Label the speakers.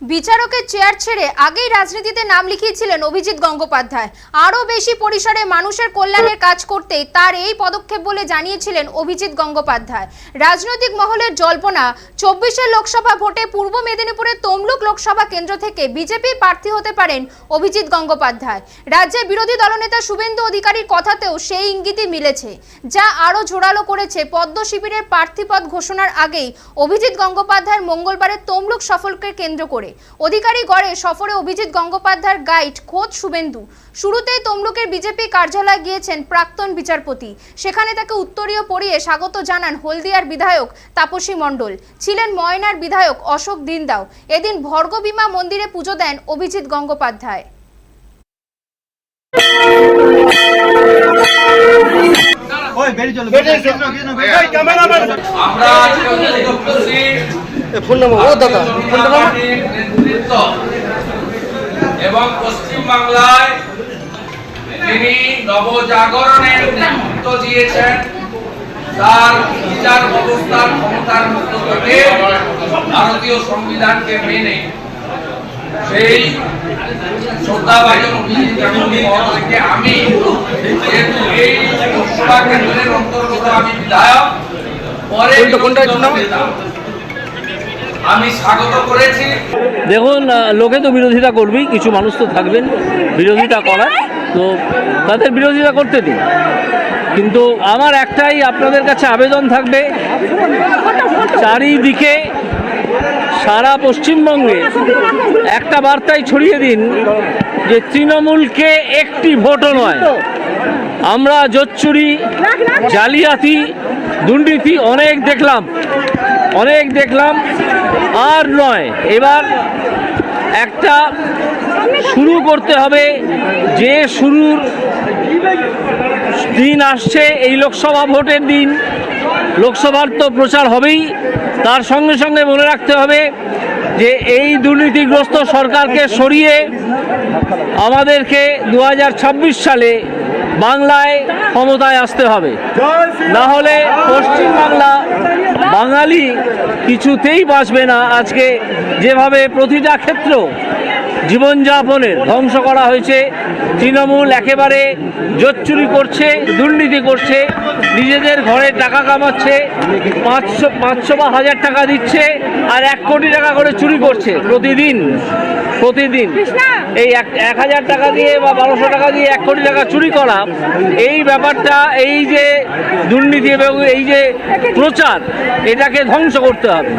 Speaker 1: বিচারকের চেয়ার ছেড়ে আগেই রাজনীতিতে নাম লিখিয়েছিলেন অভিজিৎ গঙ্গোপাধ্যায়। আরও বেশি পরিসরে মানুষের কল্যাণের কাজ করতেই তার এই পদক্ষেপ বলে জানিয়েছিলেন অভিজিৎ গঙ্গোপাধ্যায়। রাজনৈতিক মহলের জল্পনা, চব্বিশের লোকসভা ভোটে পূর্ব মেদিনীপুরের তমলুক লোকসভা কেন্দ্র থেকে বিজেপি প্রার্থী হতে পারেন অভিজিৎ গঙ্গোপাধ্যায়। রাজ্যে বিরোধী দলনেতা শুভেন্দু অধিকারীর কথাতেও সেই ইঙ্গিতই মিলেছে, যা আরও জোরালো করেছে পদ্ম শিবিরের প্রার্থীপদ ঘোষণার আগেই অভিজিৎ গঙ্গোপাধ্যায়ের মঙ্গলবারের তমলুক সফলকে কেন্দ্র করে। অধিকারী গড়ে সফরে অভিজিৎ গঙ্গোপাধ্যায়ের গাইড খোদ শুভেন্দু। শুরুতেই তমলুকের বিজেপি কার্যালয়ে গিয়েছেন প্রাক্তন বিচারপতি। সেখানে তাকে উত্তরীয় পরিয়ে স্বাগত জানান হলদিয়ার বিধায়ক তাপসী মণ্ডল। ছিলেন ময়নার বিধায়ক অশোক দিনদাও। এদিন ভর্গবিমা মন্দিরে পুজো দেন অভিজিৎ গঙ্গোপাধ্যায়।
Speaker 2: ওই বেরিয়ে চলো বেরিয়ে চলো এই ক্যামেরাম্যান
Speaker 3: আমরা
Speaker 4: ফোন নাম্বার ও দাদা ফোন নাম্বার
Speaker 3: এবং পশ্চিম বাংলায় তিনি নবজাগরণের নেতৃত্ব দিয়েছেন। তার বিচার ব্যবস্থার ক্ষমতার মধ্য থেকে ভারতীয় সংবিধানকে মেনে সেই শ্রদ্ধাভাজন অভিজিৎ আমি যেহেতু এই লোকসভা কেন্দ্রের অন্তর্গত আমি বিধায়ক পরে আমি স্বাগত করেছি।
Speaker 5: দেখুন লোকে তো বিরোধিতা করবেই, কিছু মানুষ তো থাকবেন, বিরোধিতা করার। তো তাদের বিরোধিতা করতে দিন। কিন্তু আমার একটাই আপনাদের কাছে আবেদন থাকবে, চারিদিকে সারা পশ্চিমবঙ্গে একটা বার্তাই ছড়িয়ে দিন যে তৃণমূলকে একটি ভোটও নয়। আমরা জোচ্চুরি, জালিয়াতি, দুর্নীতি অনেক দেখলাম। অনেক দেখলাম, আর নয়। এবার একটা শুরু করতে হবে। যে শুরুর দিন আসছে, এই লোকসভা ভোটের দিন। লোকসভার তো প্রচার হবেই। তার সঙ্গে সঙ্গে মনে রাখতে হবে যে এই দুর্নীতিগ্রস্ত সরকারকে সরিয়ে আমাদেরকে দু হাজার ছাব্বিশ সালে বাংলায় ক্ষমতায় আসতে হবে। না হলে পশ্চিমবাংলা বাঙালি কিছুতেই বাঁচবে না। আজকে যেভাবে প্রতিটা ক্ষেত্র জীবনযাপনের ধ্বংস করা হয়েছে। তৃণমূল একেবারে জোচ্চুরি করছে দুর্নীতি করছে নিজেদের ঘরে টাকা কামাচ্ছে পাঁচশো পাঁচশো বা হাজার টাকা দিচ্ছে আর এক কোটি টাকা করে চুরি করছে প্রতিদিন প্রতিদিন। এই এক এক হাজার টাকা দিয়ে বা বারোশো টাকা দিয়ে এক কোটি টাকা চুরি করা এই ব্যাপারটা এই যে দুর্নীতি এবং এই যে প্রচার এটাকে ধ্বংস করতে হবে।